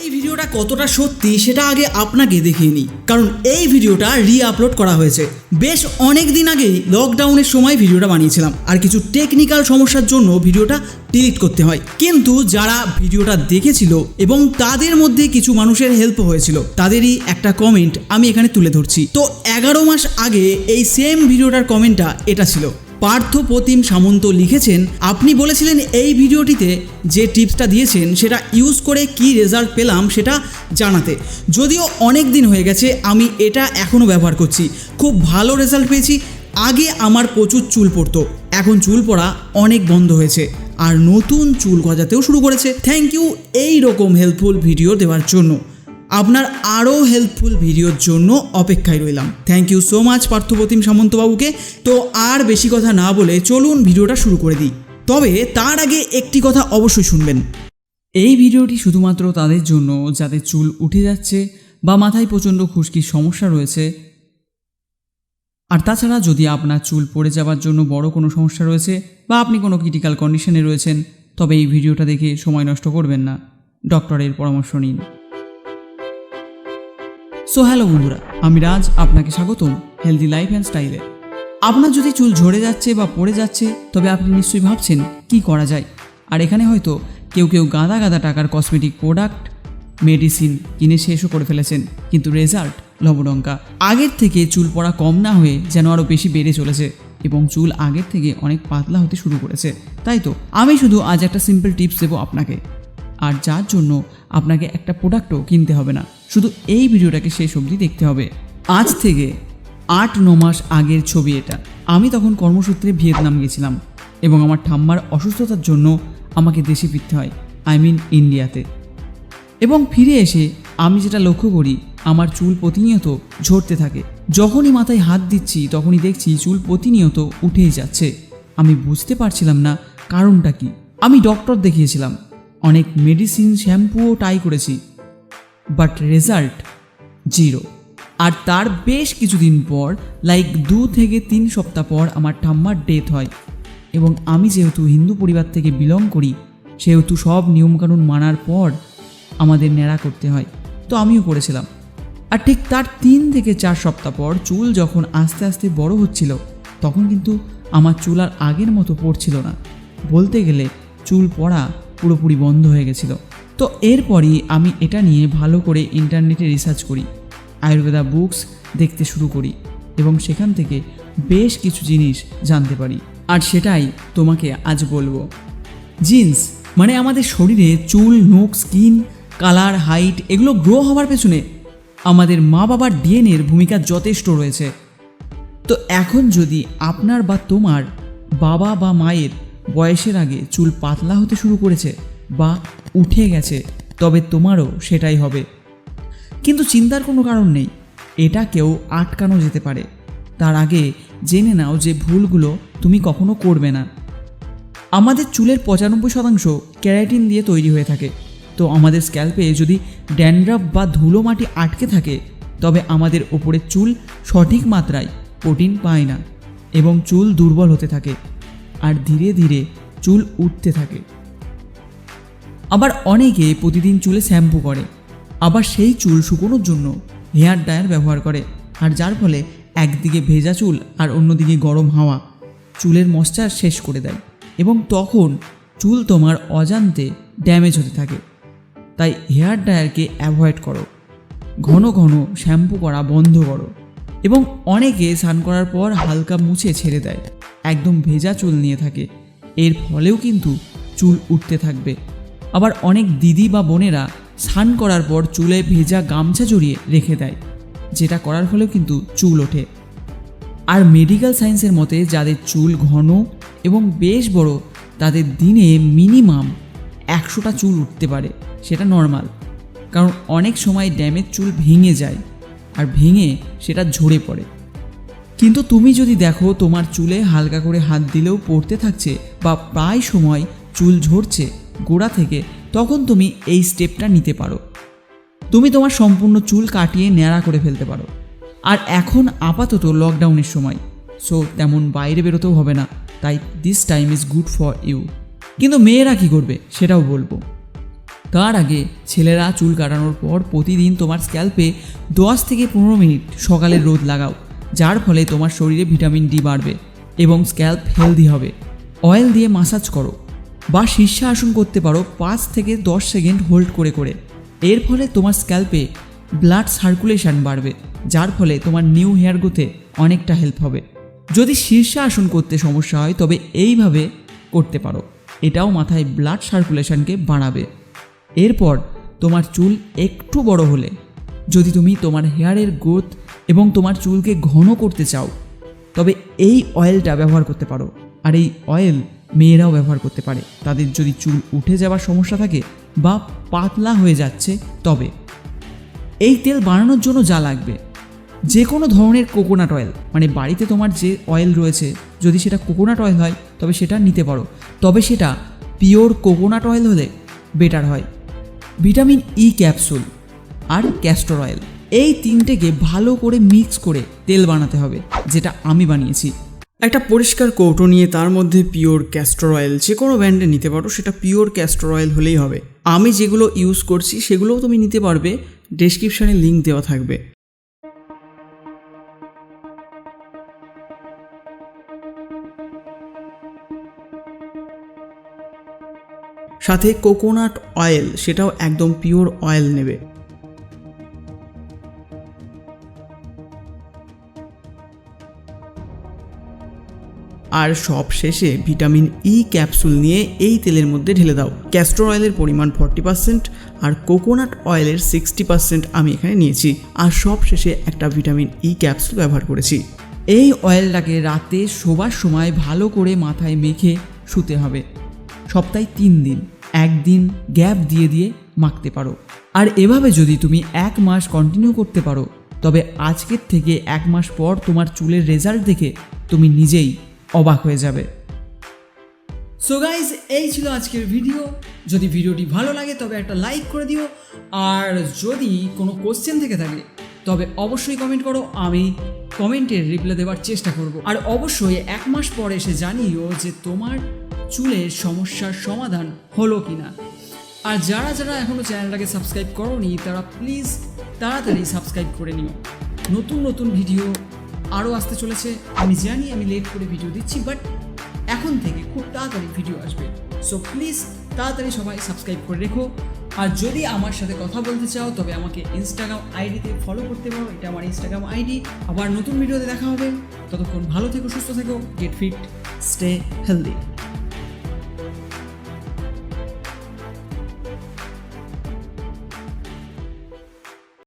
এই ভিডিওটা কতটা সত্যি সেটা আগে আপনাকে দেখিয়ে নিই। কারণ এই ভিডিওটা রি আপলোড করা হয়েছে। বেশ অনেক দিন আগেই লকডাউনের সময় ভিডিওটা বানিয়েছিলাম। আর কিছু টেকনিক্যাল সমস্যার জন্য ভিডিওটা ডিলিট করতে হয়। কিন্তু যারা ভিডিওটা দেখেছিল এবং তাদের মধ্যে কিছু মানুষের হেল্প হয়েছিল, তাদেরই একটা কমেন্ট আমি এখানে তুলে ধরছি। তো এগারো মাস আগে এই সেম ভিডিওটার কমেন্টটা এটা ছিল। পার্থ প্রতিম সামন্ত লিখেছেন, আপনি বলেছিলেন এই ভিডিওটিতে যে টিপসটা দিয়েছেন, সেটা ইউজ করে কি রেজাল্ট পেলাম সেটা জানাতে। যদিও অনেক দিন হয়ে গেছে, আমি এটা এখনও ব্যবহার করছি। খুব ভালো রেজাল্ট পেয়েছি, আগে আমার প্রচুর চুল পড়তো। এখন চুল পড়া অনেক বন্ধ হয়েছে, আর নতুন চুল গজাতেও শুরু করেছে। থ্যাংক ইউ এই রকম হেল্পফুল ভিডিও দেওয়ার জন্য। আপনার আরও হেল্পফুল ভিডিওর জন্য অপেক্ষায় রইলাম। Thank you so much Parthapratim সামন্তবাবুকে। তো আর বেশি কথা না বলে চলুন ভিডিওটা শুরু করে দিই। তবে তার আগে একটি কথা অবশ্যই শুনবেন। এই ভিডিওটি শুধুমাত্র তাদের জন্য যাদের চুল উঠে যাচ্ছে বা মাথায় প্রচণ্ড খুশকির সমস্যা রয়েছে। আর তাছাড়া যদি আপনার চুল পড়ে যাওয়ার জন্য বড় কোনো সমস্যা রয়েছে বা আপনি কোনো ক্রিটিক্যাল কন্ডিশনে রয়েছেন, তবে এই ভিডিওটা দেখে সময় নষ্ট করবেন না। ডক্টরের পরামর্শ নিন। সো হ্যালো বন্ধুরা, আমি রাজ, আপনাকে স্বাগতম হেলদি লাইফ অ্যান্ড স্টাইলে আপনার যদি চুল ঝরে যাচ্ছে বা পড়ে যাচ্ছে, তবে আপনি নিশ্চয়ই ভাবছেন, কি করা যায়? আর এখানে হয়তো কেউ কেউ গাদা গাদা টাকার কসমেটিক প্রোডাক্ট মেডিসিন কিনে শেষও করে ফেলেছেন। কিন্তু রেজাল্ট লবডঙ্কা আগের থেকে চুল পড়া কম না হয়ে যেন আরও বেশি বেড়ে চলেছে এবং চুল আগের থেকে অনেক পাতলা হতে শুরু করেছে। তাই তো, আমি শুধু আজ একটা সিম্পল টিপস দেবো আপনাকে। আর যার জন্য আপনাকে একটা প্রোডাক্টও কিনতে হবে না। শুধু এই ভিডিওটাকে শেষ অবধি দেখতে হবে। আজ থেকে আট, ন মাস আগের ছবি এটা। আমি তখন কর্মসূত্রে ভিয়েতনাম গেছিলাম এবং আমার ঠাম্মার অসুস্থতার জন্য আমাকে দেশে ফিরতে হয়, আই মিন ইন্ডিয়াতে। এবং ফিরে এসে আমি যেটা লক্ষ্য করি, আমার চুল প্রতিনিয়ত ঝরতে থাকে। যখনই মাথায় হাত দিচ্ছি, তখনই দেখছি চুল প্রতিনিয়ত উঠেই যাচ্ছে। আমি বুঝতে পারছিলাম না কারণটা কি। আমি ডক্টর দেখিয়েছিলাম অনেক মেডিসিন শ্যাম্পুও ট্রাই করেছি বাট রেজাল্ট জিরো আর তার বেশ কিছুদিন পর লাইক দু থেকে তিন সপ্তাহ পর আমার ঠাম্মার ডেথ হয়। এবং আমি যেহেতু হিন্দু পরিবার থেকে বিলং করি, সেহেতু সব নিয়মকানুন মানার পর আমাদের ন্যাড়া করতে হয়। তো আমিও করেছিলাম। আর ঠিক তার তিন থেকে চার সপ্তাহ পর চুল যখন আস্তে আস্তে বড় হচ্ছিল, তখন কিন্তু আমার চুল আর আগের মতো পড়ছিল না। বলতে গেলে চুল পড়া পুরোপুরি বন্ধ হয়ে গেছিল। তো এরপরই আমি এটা নিয়ে ভালো করে ইন্টারনেটে রিসার্চ করি, আয়ুর্বেদা বুকস দেখতে শুরু করি এবং সেখান থেকে বেশ কিছু জিনিস জানতে পারি। আর সেটাই তোমাকে আজ বলব। জিন্স মানে আমাদের শরীরে চুল নোক স্কিন কালার হাইট এগুলো গ্রো হওয়ার পেছনে আমাদের মা বাবার ডিএনএর ভূমিকা যথেষ্ট রয়েছে। তো এখন যদি আপনার বা তোমার বাবা বা মায়ের বয়সের আগে চুল পাতলা হতে শুরু করেছে বা উঠে গেছে, তবে তোমারও সেটাই হবে। কিন্তু চিন্তার কোনো কারণ নেই, এটা কেউ আটকানো যেতে পারে। তার আগে জেনে নাও যে ভুলগুলো তুমি কখনো করবে না। আমাদের চুলের পঁচানব্বই শতাংশ ক্যারাটিন দিয়ে তৈরি হয়ে থাকে। তো আমাদের স্ক্যাল্পে যদি ড্যান্ড্রাফ বা ধুলো মাটি আটকে থাকে, তবে আমাদের ওপরে চুল সঠিক মাত্রায় প্রোটিন পায় না এবং চুল দুর্বল হতে থাকে। আর ধীরে ধীরে চুল উঠতে থাকে। আবার অনেকে প্রতিদিন চুলে শ্যাম্পু করে। আবার সেই চুল শুকোনোর জন্য হেয়ার ড্রায়ার ব্যবহার করে। আর যার ফলে একদিকে ভেজা চুল আর অন্যদিকে গরম হাওয়া চুলের মশ্চার শেষ করে দেয় এবং তখন চুল তোমার অজান্তে ড্যামেজ হতে থাকে। তাই হেয়ার ড্রায়ারকে অ্যাভয়েড করো। ঘন ঘন শ্যাম্পু করা বন্ধ করো। এবং অনেকে স্নান করার পর হালকা মুছে ছেড়ে দেয়। একদম ভেজা চুল নিয়ে থাকে। এর ফলেও কিন্তু চুল উঠতে থাকবে। আবার অনেক দিদি বা বোনেরা স্নান করার পর চুলে ভেজা গামছা জড়িয়ে রেখে দেয়, যেটা করার ফলেও কিন্তু চুল ওঠে। আর মেডিকেল সায়েন্সের মতে যাদের চুল ঘন এবং বেশ বড়, তাদের দিনে মিনিমাম একশোটা চুল উঠতে পারে, সেটা নর্মাল কারণ অনেক সময় ড্যামের চুল ভেঙে যায়, আর ভেঙে সেটা ঝরে পড়ে। কিন্তু তুমি যদি দেখো তোমার চুলে হালকা করে হাত দিলেও পড়তে থাকছে বা প্রায় সময় চুল ঝরছে গোড়া থেকে, তখন তুমি এই স্টেপটা নিতে পারো। তুমি তোমার সম্পূর্ণ চুল কাটিয়ে ন্যাড়া করে ফেলতে পারো। আর এখন আপাতত লকডাউনের সময়। সো তেমন বাইরে বেরোতেও হবে না। তাই this time is good for you কিন্তু মেয়েরা কী করবে, সেটাও বলব। তার আগে ছেলেরা চুল কাটানোর পর প্রতিদিন তোমার স্ক্যাল্পে দশ থেকে পনেরো মিনিট সকালের রোদ লাগাও। যার ফলে তোমার শরীরে ভিটামিন ডি বাড়বে এবং স্ক্যাল্প হেলদি হবে। অয়েল দিয়ে মাসাজ করো বা শীর্ষাসন করতে পারো পাঁচ থেকে দশ সেকেন্ড হোল্ড করে করে। এর ফলে তোমার স্ক্যাল্পে ব্লাড সার্কুলেশন বাড়বে, যার ফলে তোমার নিউ হেয়ার গ্রোথে অনেকটা হেল্প হবে। যদি শীর্ষাসন করতে সমস্যা হয়, তবে এইভাবে করতে পারো। এটাও মাথায় ব্লাড সার্কুলেশনকে বাড়াবে। এরপর তোমার চুল একটু বড় হলে, যদি তুমি তোমার হেয়ারের গ্রোথ এবং তোমার চুলকে ঘন করতে চাও, তবে এই অয়েলটা ব্যবহার করতে পারো। আর এই অয়েল মেয়েরাও ব্যবহার করতে পারে। তাদের যদি চুল উঠে যাওয়ার সমস্যা থাকে বা পাতলা হয়ে যাচ্ছে, তবে। এই তেল বানানোর জন্য যা লাগবে। যে কোনো ধরনের কোকোনাট অয়েল মানে বাড়িতে তোমার যে অয়েল রয়েছে, যদি সেটা কোকোনাট অয়েল হয়, তবে সেটা নিতে পারো। তবে সেটা পিওর কোকোনাট অয়েল হলে বেটার হয়। ভিটামিন ই ক্যাপসুল আর ক্যাস্টর অয়েল এই তিনটেকে ভালো করে মিক্স করে তেল বানাতে হবে, যেটা আমি বানিয়েছি। একটা পরিষ্কার কৌটো নিয়ে তার মধ্যে পিওর ক্যাস্টর অয়েল যে কোনো ব্র্যান্ডে নিতে পারো, সেটা পিওর ক্যাস্টর অয়েল হলেই হবে। আমি যেগুলো ইউজ করছি, সেগুলোও তুমি নিতে পারবে। ডেসক্রিপশানে লিঙ্ক দেওয়া থাকবে। সাথে কোকোনাট অয়েল সেটাও একদম পিওর অয়েল নেবে। আর সব শেষে ভিটামিন ই ক্যাপসুল নিয়ে এই তেলের মধ্যে ঢেলে দাও। ক্যাস্টর অয়েলের পরিমাণ ফর্টি পার্সেন্ট আর কোকোনাট অয়েলের সিক্সটি পার্সেন্ট আমি এখানে নিয়েছি। আর সব শেষে একটা ভিটামিন ই ক্যাপসুল ব্যবহার করেছি। এই অয়েলটাকে রাতে শোবার সময় ভালো করে মাথায় মেখে শুতে হবে। সপ্তাহে তিন দিন, একদিন গ্যাপ দিয়ে দিয়ে মাখতে পারো। আর এভাবে যদি তুমি এক মাস কন্টিনিউ করতে পারো, তবে আজকের থেকে এক মাস পর তোমার চুলের রেজাল্ট দেখে তুমি নিজেই অবাক হয়ে যাবে। সো গাইজ এই ছিল আজকের ভিডিও যদি ভিডিওটি ভালো লাগে, তবে একটা লাইক করে দিও। আর যদি কোনো কোশ্চেন থেকে থাকে, তবে অবশ্যই কমেন্ট করো। আমি কমেন্টের রিপ্লাই দেওয়ার চেষ্টা করব। আর অবশ্যই এক মাস পর এসে জানিও যে তোমার চুলের সমস্যার সমাধান হলো কি না আর যারা যারা এখনও চ্যানেলটাকে সাবস্ক্রাইব করোনি, তারা প্লিজ তাড়াতাড়ি সাবস্ক্রাইব করে নিও। নতুন নতুন ভিডিও আরও আসতে চলেছে। আমি জানি আমি লেট করে ভিডিও দিচ্ছি বাট এখন থেকে খুব তাড়াতাড়ি ভিডিও আসবে। সো প্লিজ তাড়াতাড়ি সবাই সাবস্ক্রাইব করে রেখো। আর যদি আমার সাথে কথা বলতে চাও, তবে আমাকে ইনস্টাগ্রাম আইডিতে ফলো করতে পারো। এটা আমার ইনস্টাগ্রাম আইডি আবার নতুন ভিডিওতে দেখা হবে। ততক্ষণ ভালো থেকো, সুস্থ থেকো গেট ফিট স্টে হেলদি